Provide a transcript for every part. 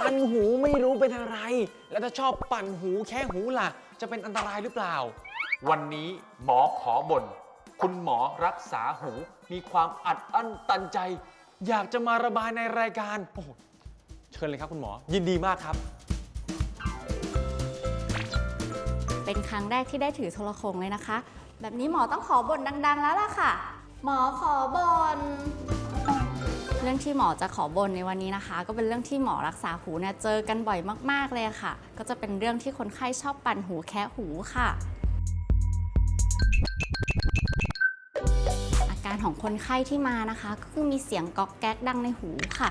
คันหูไม่รู้เป็นอะไร แล้วถ้าชอบปั่นหูแค่หูล่ะ จะเป็นอันตรายหรือเปล่า วันนี้หมอขอบ่นคุณหมอรักษาหูมีความอัดอั้นตันใจ อยากจะมาระบายในรายการโอ้โหเชิญเลยครับคุณหมอ ยินดีมากครับ เป็นครั้งแรกที่ได้ถือโทรโขงเลยนะคะ แบบนี้หมอต้องขอบ่นดัง ๆ แล้วล่ะค่ะ หมอขอบ่น เรื่องที่หมอจะขอบนในวันนี้นะคะ ก็เป็นเรื่องที่หมอรักษาหูเนี่ยเจอกันบ่อยมากๆเลยค่ะ ก็จะเป็นเรื่องที่คนไข้ชอบปั่นหูแคะหูค่ะ อาการของคนไข้ที่มานะคะ ก็คือมีเสียงก๊อกแก๊กดังในหูค่ะ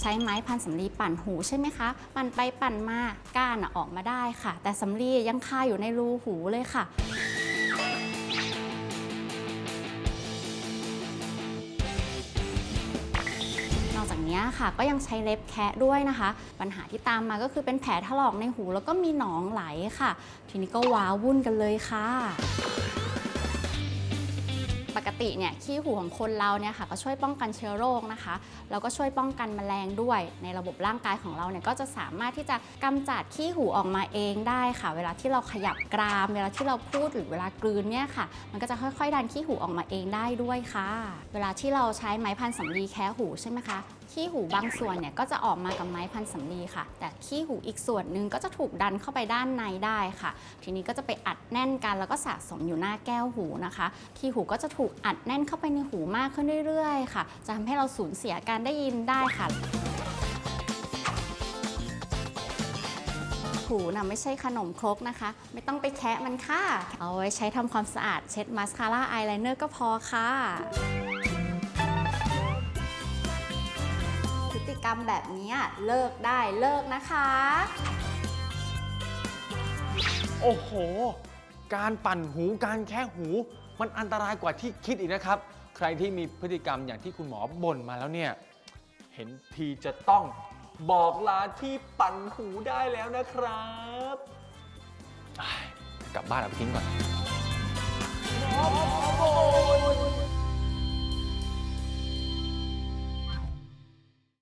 ใช้ไม้พันสำลีปั่นหูใช่ไหมคะ ปั่นไปปั่นมาก้านออกมาได้ค่ะ แต่สำลียังคาอยู่ในรูหูเลยค่ะ อกจากนี้ค่ะ ก็ยังใช้เล็บแคะด้วยนะคะ ปัญหาที่ตามมาก็คือเป็นแผลถลอกในหู แล้วก็มีหนองไหลค่ะ ทีนี้ก็ว้าวุ่นกันเลยค่ะ ปกติเนี่ยขี้หูของคนเราเนี่ยค่ะก็ช่วยป้องกันเชื้อโรคนะคะแล้วก็ช่วยป้องกันแมลงด้วย ในระบบร่างกายของเราเนี่ยก็จะสามารถที่จะกำจัดขี้หูออกมาเองได้ค่ะ เวลาที่เราขยับกราม เวลาที่เราพูดหรือเวลากลืนเนี่ยค่ะ มันก็จะค่อยๆ ดันขี้หูออกมาเองได้ด้วยค่ะ เวลาที่เราใช้ไม้พันสำลีแคะหูใช่ไหมคะขี้หูบางส่วนเนี่ยก็จะออกมากับไม้พันสำลีค่ะ แต่ขี้หูอีกส่วนหนึ่งก็จะถูกดันเข้าไปด้านในได้ค่ะ ทีนี้ก็จะไปอัดแน่นกันแล้วก็สะสมอยู่หน้าแก้วหูนะคะ ขี้หูก็จะถูกอัดแน่นเข้าไปในหูมากขึ้นเรื่อยๆ ค่ะ จะทำให้เราสูญเสียการได้ยินได้ค่ะหูนะไม่ใช่ขนมครกนะคะ ไม่ต้องไปแคะมันค่ะ เอาไว้ใช้ทำความสะอาดเช็ดมาสคาร่าอายไลเนอร์ก็พอค่ะ ติกรรมแบบนี้เลิกได้เลิกนะคะ โอ้โห การปั่นหูการแค่หูมันอันตรายกว่าที่คิดอีกนะครับ ใครที่มีพฤติกรรมอย่างที่คุณหมอบ่นมาแล้วเนี่ย เห็นทีจะต้องบอกลาที่ปั่นหูได้แล้วนะครับอ้ายกลับบ้านเอาไปทิ้งก่อนหมอขอบ่น